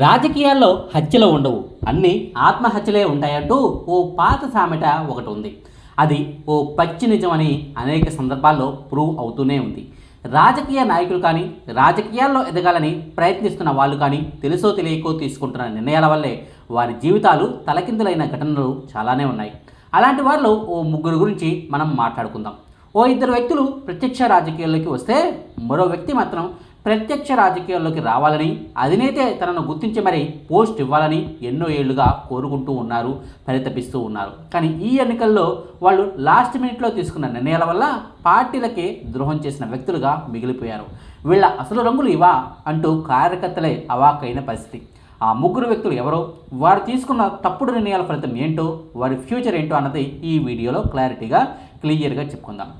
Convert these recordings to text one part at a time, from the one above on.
రాజకీయాల్లో హత్యలు ఉండవు. అన్నీ ఆత్మహత్యలే ఉంటాయంటూ ఓ పాత సామెట ఒకటి ఉంది. అది ఓ పచ్చి నిజమని అనేక సందర్భాల్లో ప్రూవ్ అవుతూనే ఉంది. రాజకీయ నాయకులు కానీ రాజకీయాల్లో ఎదగాలని ప్రయత్నిస్తున్న వాళ్ళు కానీ తెలుసో తెలియకో తీసుకుంటున్న నిర్ణయాల వల్లే వారి జీవితాలు తలకిందులైన ఘటనలు చాలానే ఉన్నాయి. అలాంటి వాళ్ళు ఓ ముగ్గురు గురించి మనం మాట్లాడుకుందాం. ఓ ఇద్దరు వ్యక్తులు ప్రత్యక్ష రాజకీయాల్లోకి వస్తే మరో వ్యక్తి మాత్రం ప్రత్యక్ష రాజకీయాల్లోకి రావాలని అధినేతే తనను గుర్తించి మరీ పోస్ట్ ఇవ్వాలని ఎన్నో ఏళ్ళుగా కోరుకుంటూ ఉన్నారు పరితపిస్తూ ఉన్నారు. కానీ ఈ ఎన్నికల్లో వాళ్ళు లాస్ట్ మినిట్లో తీసుకున్న నిర్ణయాల వల్ల పార్టీలకే ద్రోహం చేసిన వ్యక్తులుగా మిగిలిపోయారు. వీళ్ళ అసలు రంగులు ఇవా అంటూ కార్యకర్తలే అవాకైన పరిస్థితి. ఆ ముగ్గురు వ్యక్తులు ఎవరో వారు తీసుకున్న తప్పుడు నిర్ణయాల ఫలితం ఏంటో వారి ఫ్యూచర్ ఏంటో అన్నది ఈ వీడియోలో క్లారిటీగా క్లియర్గా చెప్పుకుందాం.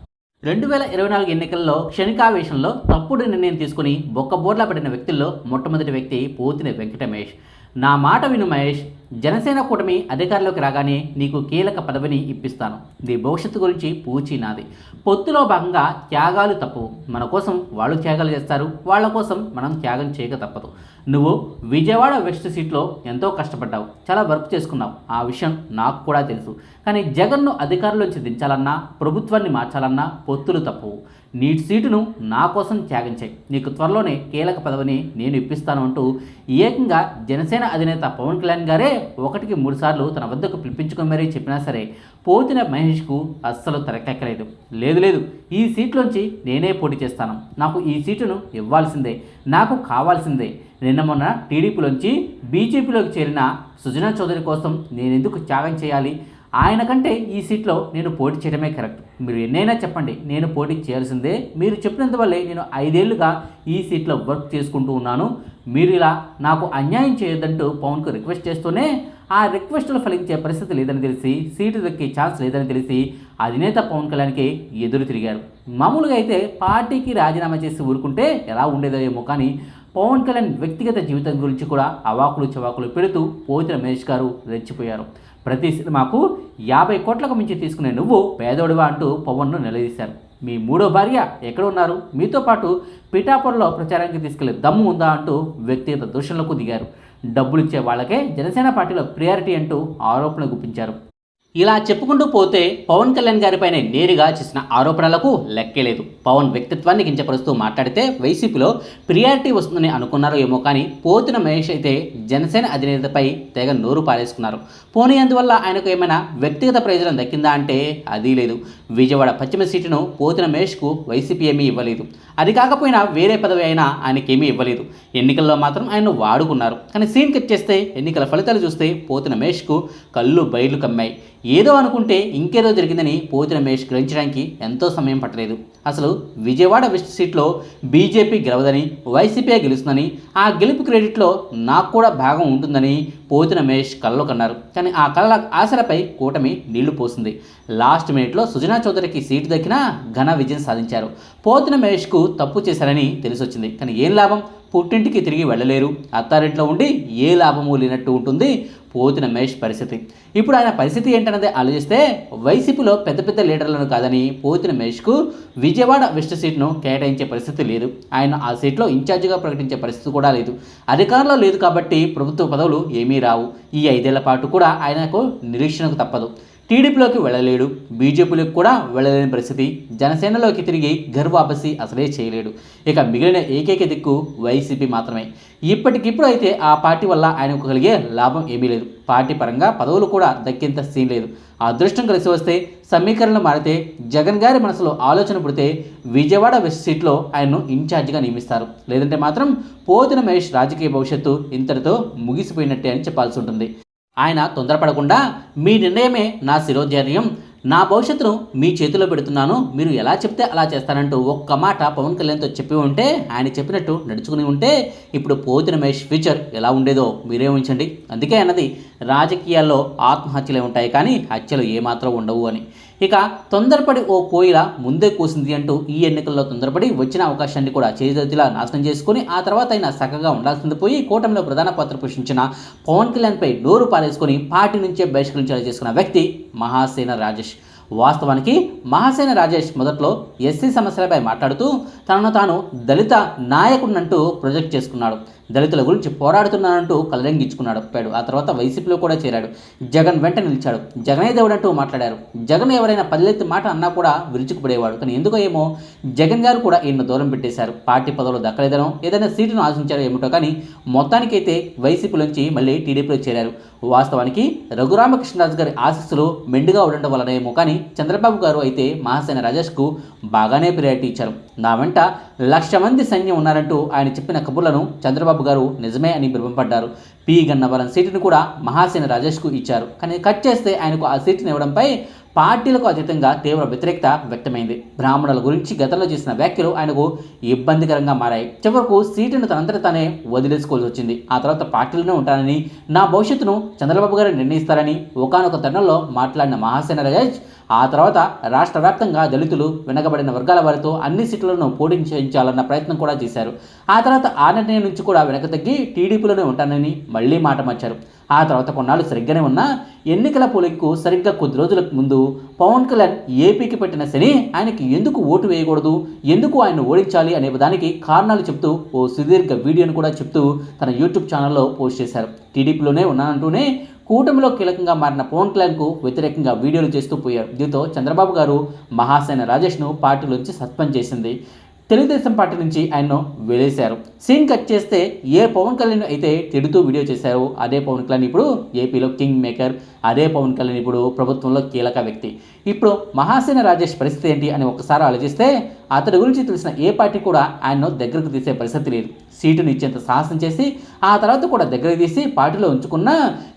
రెండు వేల ఇరవై నాలుగు ఎన్నికల్లో క్షణికావేశంలో తప్పుడు నిర్ణయం తీసుకుని బొక్కబోర్లా పడిన వ్యక్తుల్లో మొట్టమొదటి వ్యక్తి పోతిన వెంకటమేష్ నా మాట విను మహేష్. జనసేన కూటమి అధికారంలోకి రాగానే నీకు కీలక పదవిని ఇప్పిస్తాను. నీ భవిష్యత్తు గురించి పూచి నాది. పొత్తులో భాగంగా త్యాగాలు తప్పు మన కోసం వాళ్ళు త్యాగాలు చేస్తారు. వాళ్ళ కోసం మనం త్యాగం చేయక తప్పదు. నువ్వు విజయవాడ వెస్ట్ సీట్లో ఎంతో కష్టపడ్డావు. చాలా వర్క్ చేసుకున్నావు. ఆ విషయం నాకు కూడా తెలుసు. కానీ జగన్ను అధికారంలోంచి దించాలన్నా ప్రభుత్వాన్ని మార్చాలన్నా పొత్తులు తప్పవు. నీ సీటును నా కోసం త్యాగం చేయి. నీకు త్వరలోనే కీలక పదవిని నేను ఇప్పిస్తాను అంటూ ఏకంగా జనసేన అధినేత పవన్ కళ్యాణ్ గారే ఒకటికి మూడు సార్లు తన వద్దకు పిలిపించుకొని మరీ చెప్పినా సరే పోతిన మహేష్కు అస్సలు తెరకెక్కలేదు. లేదు లేదు ఈ సీట్లోంచి నేనే పోటీ చేస్తాను. నాకు ఈ సీటును ఇవ్వాల్సిందే నాకు కావాల్సిందే. నిన్న మొన్న టీడీపీలోంచి బీజేపీలోకి చేరిన సుజనా చౌదరి కోసం నేను ఎందుకు త్యాగం చేయాలి? ఆయన కంటే ఈ సీట్లో నేను పోటీ చేయడమే కరెక్ట్. మీరు ఎన్నైనా చెప్పండి నేను పోటీ చేయాల్సిందే. మీరు చెప్పినందువల్లే నేను ఐదేళ్ళుగా ఈ సీట్లో వర్క్ చేసుకుంటూ ఉన్నాను. మీరు ఇలా నాకు అన్యాయం చేయొద్దంటూ పవన్కు రిక్వెస్ట్ చేస్తూనే ఆ రిక్వెస్టులు ఫలించే పరిస్థితి లేదని తెలిసి సీటు దక్కే ఛాన్స్ లేదని తెలిసి అధినేత పవన్ కళ్యాణ్కి ఎదురు తిరిగారు. మామూలుగా అయితే పార్టీకి రాజీనామా చేసి ఊరుకుంటే ఎలా ఉండేదో ఏమో కానీ పవన్ కళ్యాణ్ వ్యక్తిగత జీవితం గురించి కూడా అవాకులు చవాకులు పెడుతూ పోతిన మహేష్ గారు రెచ్చిపోయారు. ప్రతి సినిమాకు యాభై కోట్లకు మించి తీసుకునే నువ్వు పేదోడివా అంటూ పవన్ను నిలదీశారు. మీ మూడో భార్య ఎక్కడ ఉన్నారు? మీతో పాటు పిఠాపురంలో ప్రచారానికి తీసుకెళ్ళే దమ్ము ఉందా అంటూ వ్యక్తిగత దూషణలకు దిగారు. డబ్బులు ఇచ్చే వాళ్ళకే జనసేన పార్టీలో ప్రియారిటీ అంటూ ఆరోపణలు గుప్పించారు. ఇలా చెప్పుకుంటూ పోతే పవన్ కళ్యాణ్ గారిపైన నేరుగా చేసిన ఆరోపణలకు లెక్కలేదు పవన్ వ్యక్తిత్వాన్ని కించపరుస్తూ మాట్లాడితే వైసీపీలో ప్రియారిటీ వస్తుందని అనుకున్నారో ఏమో కానీ పోతిన మహేష్ అయితే జనసేన అధినేతపై తెగ నోరు పారేసుకున్నారు. పోనీ అందువల్ల ఆయనకు ఏమైనా వ్యక్తిగత ప్రయోజనం దక్కిందా అంటే అది లేదు. విజయవాడ పశ్చిమ సీటును పోతిన మహేష్కు వైసీపీ ఏమీ ఇవ్వలేదు. అది కాకపోయినా వేరే పదవి అయినా ఆయనకేమీ ఇవ్వలేదు. ఎన్నికల్లో మాత్రం ఆయన్ను వాడుకున్నారు. కానీ సీన్ కట్ చేస్తే ఎన్నికల ఫలితాలు చూస్తే పోతిన మహేష్కు కళ్ళు బయలు కమ్మాయి. ఏదో అనుకుంటే ఇంకేదో జరిగిందని పోతిన మహేష్ గ్రహించడానికి ఎంతో సమయం పట్టలేదు. అసలు విజయవాడ వెస్ట్ సీట్లో బీజేపీ గెలవదని వైసీపీ గెలుస్తుందని ఆ గెలుపు క్రెడిట్లో నాకు కూడా భాగం ఉంటుందని పోతిన మహేష్ కళ్ళలో కన్నారు. కానీ ఆ కళ్ళ ఆశలపై కూటమి నీళ్ళు పోసింది. లాస్ట్ మినిట్లో సుజనా చౌదరికి సీటు దక్కినా ఘన విజయం సాధించారు. పోతిన మహేష్కు తప్పు చేశారని తెలిసొచ్చింది. కానీ ఏం లాభం? పుట్టింటికి తిరిగి వెళ్ళలేరు. అత్తారింట్లో ఉండి ఏ లాభము లేనట్టు ఉంటుంది. పోతిన మహేష్ పరిస్థితి. ఇప్పుడు ఆయన పరిస్థితి ఏంటన్నది ఆలోచిస్తే వైసీపీలో పెద్ద పెద్ద లీడర్లను కాదని పోతిన మహేష్కు విజయవాడ వెస్ట్ సీట్ను కేటాయించే పరిస్థితి లేదు. ఆయన ఆ సీట్లో ఇన్ఛార్జిగా ప్రకటించే పరిస్థితి కూడా లేదు. అధికారంలో లేదు కాబట్టి ప్రభుత్వ పదవులు ఏమీ రావు. ఈ ఐదేళ్ళ పాటు కూడా ఆయనకు నిరీక్షణకు తప్పదు. టీడీపీలోకి వెళ్ళలేడు బీజేపీలోకి కూడా వెళ్ళలేని పరిస్థితి. జనసేనలోకి తిరిగి గర్వాపసి అసలే చేయలేడు. ఇక మిగిలిన ఏకైక దిక్కు వైసీపీ మాత్రమే. ఇప్పటికిప్పుడు అయితే ఆ పార్టీ వల్ల ఆయనకు కలిగే లాభం ఏమీ లేదు. పార్టీ పరంగా పదవులు కూడా దక్కేంత సీన్ లేదు. అదృష్టం కలిసి వస్తే సమీకరణలు మారితే జగన్ గారి మనసులో ఆలోచన పుడితే విజయవాడ వెస్ట్ సీట్లో ఆయన్ను ఇన్ఛార్జిగా నియమిస్తారు. లేదంటే మాత్రం పోతిన మహేష్ రాజకీయ భవిష్యత్తు ఇంతటితో ముగిసిపోయినట్టే అని చెప్పాల్సి ఉంటుంది. ఆయన తొందరపడకుండా మీ నిర్ణయమే నా శిరోధ్యార్యం. నా భవిష్యత్తును మీ చేతిలో పెడుతున్నాను. మీరు ఎలా చెప్తే అలా చేస్తానంటూ ఒక్క మాట పవన్ కళ్యాణ్తో చెప్పి ఉంటే ఆయన చెప్పినట్టు నడుచుకుని ఉంటే ఇప్పుడు పోతి రమేష్ ఫ్యూచర్ ఎలా ఉండేదో మీరే ఉంచండి అందుకే అన్నది రాజకీయాల్లో ఆత్మహత్యలే ఉంటాయి కానీ హత్యలు ఏమాత్రం ఉండవు అని. ఇక తొందరపడి ఓ కోయిల ముందే కూసింది అంటూ ఈ ఎన్నికల్లో తొందరపడి వచ్చిన అవకాశాన్ని కూడా చేతిలా నాశనం చేసుకుని ఆ తర్వాత అయినా చక్కగా ఉండాల్సింది పోయి కూటమిలో ప్రధాన పాత్ర పోషించిన పవన్ కళ్యాణ్పై నోరు పారేసుకుని పార్టీ నుంచే బహిష్కరించేలా చేసుకున్న వ్యక్తి మహాసేన రాజేష్. వాస్తవానికి మహాసేన రాజేష్ మొదట్లో ఎస్సీ సమస్యలపై మాట్లాడుతూ తనను తాను దళిత నాయకుడినంటూ ప్రొజెక్ట్ చేసుకున్నాడు. దళితుల గురించి పోరాడుతున్నానంటూ కలరంగిచ్చుకున్నాడు అప్పాడు. ఆ తర్వాత వైసీపీలో కూడా చేరాడు. జగన్ వెంట నిలిచాడు. జగనే దేవుడు అంటూ మాట్లాడారు. జగన్ ఎవరైనా పల్లెత్తి మాట అన్నా కూడా విరుచుకుపడేవాడు. కానీ ఎందుకో ఏమో జగన్ గారు కూడా ఈయన దూరం పెట్టేశారు. పార్టీ పదవులు దక్కలేదనో ఏదైనా సీటును ఆశించారో ఏమిటో కానీ మొత్తానికైతే వైసీపీలోంచి మళ్ళీ టీడీపీలో చేరారు. వాస్తవానికి రఘురామకృష్ణరాజు గారి ఆశీస్సులు మెండుగా ఉండడం వలనేమో కానీ చంద్రబాబు గారు అయితే మహాసేన రాజేష్కు బాగానే ప్రియారిటీ ఇచ్చారు. నా వెంట లక్ష మంది సైన్యం ఉన్నారంటూ ఆయన చెప్పిన కబుర్లను చంద్రబాబు గారు నిజమే అని భ్రమపడ్డారు పి గన్నవరం సీటును కూడా మహాసేన రాజేష్కు ఇచ్చారు. కానీ కట్ చేస్తే ఆయనకు ఆ సీటును ఇవ్వడంపై పార్టీలకు అతీతంగా తీవ్ర వ్యతిరేకత వ్యక్తమైంది. బ్రాహ్మణుల గురించి గతంలో చేసిన వ్యాఖ్యలు ఆయనకు ఇబ్బందికరంగా మారాయి. చివరకు సీటును తనంతట తానే వదిలేసుకోవాల్సి వచ్చింది. ఆ తర్వాత పార్టీలోనే ఉంటానని నా భవిష్యత్తును చంద్రబాబు గారు నిర్ణయిస్తారని ఒకనొక తరుణంలో మాట్లాడిన మహాసేన రాజేష్ ఆ తర్వాత రాష్ట్ర వ్యాప్తంగా దళితులు వెనకబడిన వర్గాల వారితో అన్ని సీట్లను పోటీ చేయించాలన్న ప్రయత్నం కూడా చేశారు. ఆ తర్వాత ఆ నిర్ణయం నుంచి కూడా వెనక తగ్గి టీడీపీలోనే ఉంటానని మళ్ళీ మాట మార్చారు. ఆ తర్వాత కొన్నాళ్ళు సరిగ్గానే ఉన్నా ఎన్నికల పోలింగ్కు సరిగ్గా కొద్ది రోజులకు ముందు పవన్ కళ్యాణ్ ఏపీకి పెట్టిన శని ఆయనకి ఎందుకు ఓటు వేయకూడదు ఎందుకు ఆయన ఓడించాలి అనే దానికి కారణాలు చెప్తూ ఓ సుదీర్ఘ వీడియోను కూడా చెప్తూ తన యూట్యూబ్ ఛానల్లో పోస్ట్ చేశారు. టీడీపీలోనే ఉన్నానంటూనే కూటమిలో కీలకంగా మారిన పవన్ కళ్యాణ్కు వ్యతిరేకంగా వీడియోలు చేస్తూ పోయారు. దీంతో చంద్రబాబు గారు మహాసేన రాజేష్ను పార్టీలోంచి సస్పెండ్ చేసింది. తెలుగుదేశం పార్టీ నుంచి ఆయన్ను వెలేశారు. సీన్ కట్ చేస్తే ఏ పవన్ కళ్యాణ్ అయితే తిడుతూ వీడియో చేశారో అదే పవన్ కళ్యాణ్ ఇప్పుడు ఏపీలో కింగ్ మేకర్ అదే పవన్ కళ్యాణ్ ఇప్పుడు ప్రభుత్వంలో కీలక వ్యక్తి. ఇప్పుడు మహాసేన రాజేష్ పరిస్థితి ఏంటి అని ఒకసారి ఆలోచిస్తే అతడి గురించి తెలిసిన ఏ పార్టీ కూడా ఆయన్ను దగ్గరకు తీసే పరిస్థితి లేదు. సీటును ఇచ్చేంత సాహసం చేసి ఆ తర్వాత కూడా దగ్గరకు తీసి పార్టీలో ఉంచుకున్న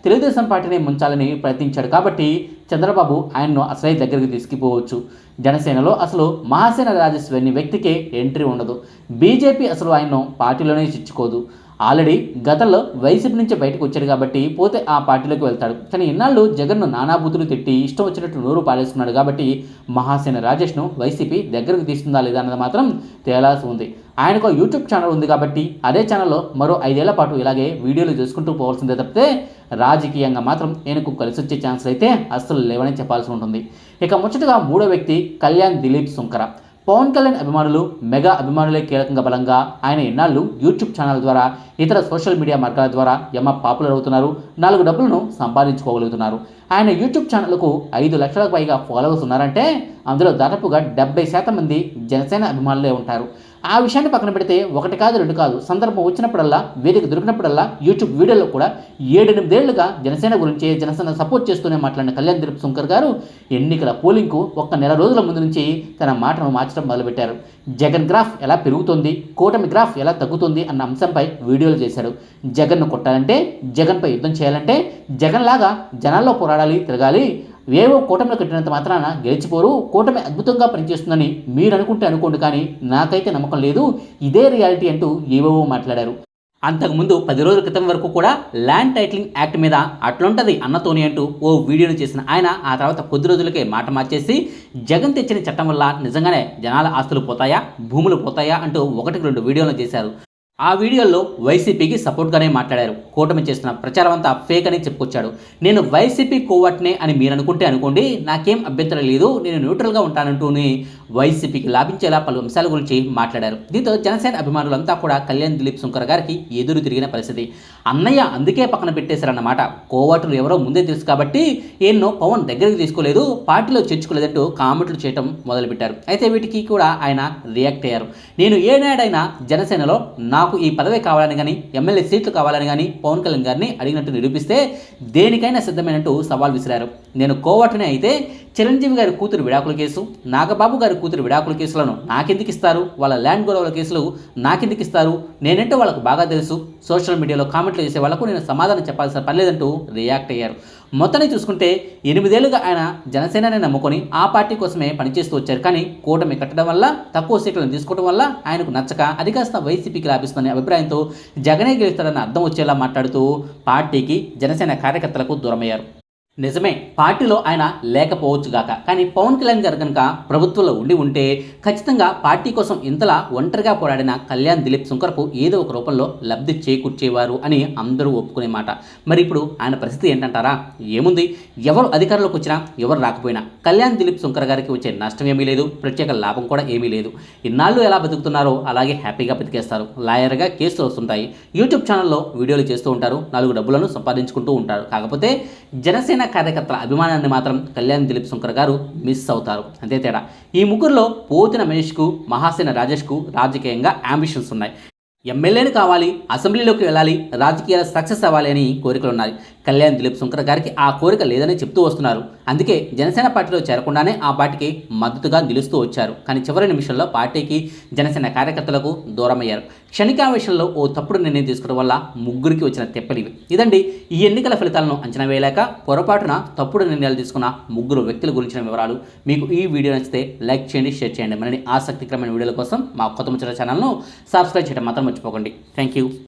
తెలుగుదేశం పార్టీని ముంచాలని ప్రయత్నించాడు కాబట్టి చంద్రబాబు ఆయన్ను అసలే దగ్గరికి తీసుకుపోవచ్చు. జనసేనలో అసలు మహాసేన రాజేశ్వరి అనే వ్యక్తికి ఎంట్రీ ఉండదు. బీజేపీ అసలు ఆయన్ను పార్టీలోనే చిచ్చుకోదు. ఆల్రెడీ గతంలో వైసీపీ నుంచి బయటకు వచ్చాడు కాబట్టి పోతే ఆ పార్టీలోకి వెళ్తాడు. కానీ ఇన్నాళ్ళు జగన్ను నానాబూతులు తిట్టి ఇష్టం వచ్చినట్టు నోరు పాలేసుకున్నాడు కాబట్టి మహాసేన రాజేష్ను వైసీపీ దగ్గరకు తీస్తుందా లేదా అన్నది మాత్రం తేలాల్సి ఉంది. ఆయనకు యూట్యూబ్ ఛానల్ ఉంది కాబట్టి అదే ఛానల్లో మరో ఐదేళ్ళ పాటు ఇలాగే వీడియోలు చేసుకుంటూ పోవాల్సిందే తప్పితే రాజకీయంగా మాత్రం ఈయనకు కలిసి వచ్చే ఛాన్సులు అయితే అస్సలు లేవని చెప్పాల్సి ఉంటుంది. ఇక ముచ్చటగా మూడో వ్యక్తి కళ్యాణ్ దిలీప్ సుంకర పవన్ కళ్యాణ్ అభిమానులు మెగా అభిమానులే కీలకంగా బలంగా ఆయన ఎన్నాళ్ళు యూట్యూబ్ ఛానల్ ద్వారా ఇతర సోషల్ మీడియా మార్గాల ద్వారా యమ పాపులర్ అవుతున్నారు నాలుగు డబ్బులను సంపాదించుకోగలుగుతున్నారు. ఆయన యూట్యూబ్ ఛానల్కు ఐదు లక్షలకు పైగా ఫాలోవర్స్ ఉన్నారంటే అందులో దాదాపుగా డెబ్బై శాతం మంది జనసేన అభిమానులే ఉంటారు. ఆ విషయాన్ని పక్కన పెడితే ఒకటి కాదు రెండు కాదు. సందర్భం వచ్చినప్పుడల్లా వేదిక దొరికినప్పుడల్లా యూట్యూబ్ వీడియోలో కూడా ఏడెనిమిదేళ్ళుగా జనసేన గురించి జనసేన సపోర్ట్ చేస్తూనే మాట్లాడిన కళ్యాణ్ దిలీప్ శంకర్ గారు ఎన్నికల పోలింగ్కు ఒక్క నెల రోజుల ముందు నుంచి తన మాటను మార్చడం మొదలుపెట్టారు. జగన్ గ్రాఫ్ ఎలా పెరుగుతుంది కూటమి గ్రాఫ్ ఎలా తగ్గుతుంది అన్న అంశంపై వీడియోలు చేశాడు జగన్ను కొట్టాలంటే జగన్పై యుద్ధం చేయాలంటే జగన్ లాగా జనాల్లో పోరాడాలి తిరగాలి. వేవో కూటమిలో కట్టినంత మాత్రాన గెలిచిపోరు. కూటమి అద్భుతంగా పనిచేస్తుందని మీరు అనుకుంటే అనుకోండి కానీ నాకైతే నమ్మకం లేదు. ఇదే రియాలిటీ అంటూ ఏవేవో మాట్లాడారు. అంతకుముందు పది రోజుల క్రితం వరకు కూడా ల్యాండ్ టైటిలింగ్ యాక్ట్ మీద అట్లుంటది అన్నతోని అంటూ ఓ వీడియోను చేసిన ఆయన ఆ తర్వాత కొద్ది రోజులకే మాట మార్చేసి జగన్ తెచ్చిన చట్టం వల్ల నిజంగానే జనాల ఆస్తులు పోతాయా భూములు పోతాయా అంటూ ఒకటికి రెండు వీడియోలు చేశారు. ఆ వీడియోలో వైసీపీకి సపోర్ట్గానే మాట్లాడారు. కూటమి చేస్తున్న ప్రచారం అంతా ఫేక్ అని చెప్పుకొచ్చాడు. నేను వైసీపీ కోవట్నే అని మీరు అనుకుంటే అనుకోండి నాకేం అభ్యంతరం లేదు నేను న్యూట్రల్గా ఉంటానంటూనే వైసీపీకి లాభించేలా పలు అంశాల గురించి మాట్లాడారు. దీంతో జనసేన అభిమానులంతా కూడా కళ్యాణ్ దిలీప్ శంకర్ గారికి ఎదురు తిరిగిన పరిస్థితి. అన్నయ్య అందుకే పక్కన పెట్టేశారన్నమాట. కోవాటులు ఎవరో ముందే తెలుసు కాబట్టి ఎన్నో పవన్ దగ్గరికి తీసుకోలేదు పార్టీలో చేర్చుకోలేదంటూ కామెంట్లు చేయడం మొదలుపెట్టారు. అయితే వీటికి కూడా ఆయన రియాక్ట్ అయ్యారు. నేను ఏనాడైనా జనసేనలో నాకు ఈ పదవి కావాలని కానీ ఎమ్మెల్యే సీట్లు కావాలని కానీ పవన్ కళ్యాణ్ గారిని అడిగినట్టు నిరూపిస్తే దేనికైనా సిద్ధమైనట్టు సవాల్ విసిరారు. నేను కోవటనే అయితే చిరంజీవి గారి కూతురు విడాకుల కేసు నాగబాబు గారి కూతురు విడాకుల కేసులను నాకెందుకు ఇస్తారు? వాళ్ళ ల్యాండ్ గొడవల కేసులు నాకెందుకు ఇస్తారు? నేనంటే వాళ్ళకు బాగా తెలుసు. సోషల్ మీడియాలో కామెంట్లు చేసే వాళ్ళకు నేను సమాధానం చెప్పాల్సిన పని లేదంటూ రియాక్ట్ అయ్యారు. మొత్తాన్ని చూసుకుంటే ఎనిమిదేళ్ళుగా ఆయన జనసేనని నమ్ముకొని ఆ పార్టీ కోసమే పనిచేస్తూ వచ్చారు. కానీ కూటమి కట్టడం వల్ల తక్కువ సీట్లను తీసుకోవడం వల్ల ఆయనకు నచ్చక అది కాస్త వైసీపీకి లాభిస్తుందనే అభిప్రాయంతో జగనే గెలుస్తాడన్న అర్థం వచ్చేలా మాట్లాడుతూ పార్టీకి జనసేన కార్యకర్తలకు దూరమయ్యారు. నిజమే పార్టీలో ఆయన లేకపోవచ్చు గాక. కానీ పవన్ కళ్యాణ్ గారు కనుక ప్రభుత్వంలో ఉండి ఉంటే ఖచ్చితంగా పార్టీ కోసం ఇంతలా ఒంటరిగా పోరాడిన కళ్యాణ్ దిలీప్ శంకర్కు ఏదో ఒక రూపంలో లబ్ధి చేకూర్చేవారు అని అందరూ ఒప్పుకునే మాట. మరి ఇప్పుడు ఆయన పరిస్థితి ఏంటంటారా? ఏముంది? ఎవరు అధికారంలోకి వచ్చినా ఎవరు రాకపోయినా. కళ్యాణ్ దిలీప్ శంకర్ గారికి వచ్చే నష్టం ఏమీ లేదు ప్రత్యేక లాభం కూడా ఏమీ లేదు. ఇన్నాళ్ళు ఎలా బతుకుతున్నారో అలాగే హ్యాపీగా బతికేస్తారు. లాయర్గా కేసులు వస్తుంటాయి. యూట్యూబ్ ఛానల్లో వీడియోలు చేస్తూ ఉంటారు. నాలుగు డబ్బులను సంపాదించుకుంటూ ఉంటారు. కాకపోతే జనసేన కార్యకర్తల అభిమానాన్ని మాత్రం కళ్యాణ్ దిలీప్ శంకర్ గారు మిస్ అవుతారు. అంతే తేడా. ఈ ముగ్గురులో పోతిన మహేష్కు మహాసేన రాజేష్కు రాజకీయంగా అంబిషన్స్ ఉన్నాయి. ఎమ్మెల్యేని కావాలి అసెంబ్లీలోకి వెళ్ళాలి రాజకీయాలు సక్సెస్ అవ్వాలి అని కోరికలు ఉన్నాయి కళ్యాణ్ దిలీప్ శంకర్ గారికి ఆ కోరిక లేదని చెప్తూ వస్తున్నారు. అందుకే జనసేన పార్టీలో చేరకుండానే ఆ పార్టీకి మద్దతుగా నిలుస్తూ వచ్చారు. కానీ చివరి నిమిషంలో పార్టీకి జనసేన కార్యకర్తలకు దూరమయ్యారు. క్షణికావేశంలో ఓ తప్పుడు నిర్ణయం తీసుకోవడం వల్ల ముగ్గురికి వచ్చిన తెప్పలివి. ఇదండి ఈ ఎన్నికల ఫలితాలను అంచనా వేయలేక పొరపాటున తప్పుడు నిర్ణయాలు తీసుకున్న ముగ్గురు వ్యక్తుల గురించిన వివరాలు మీకు ఈ వీడియో నచ్చితే లైక్ చేయండి షేర్ చేయండి. మరిన్ని ఆసక్తికరమైన వీడియోల కోసం మా కొత్త ముచ్చట ఛానల్ను సబ్స్క్రైబ్ చేయడం మాత్రం మర్చిపోకండి. Thank you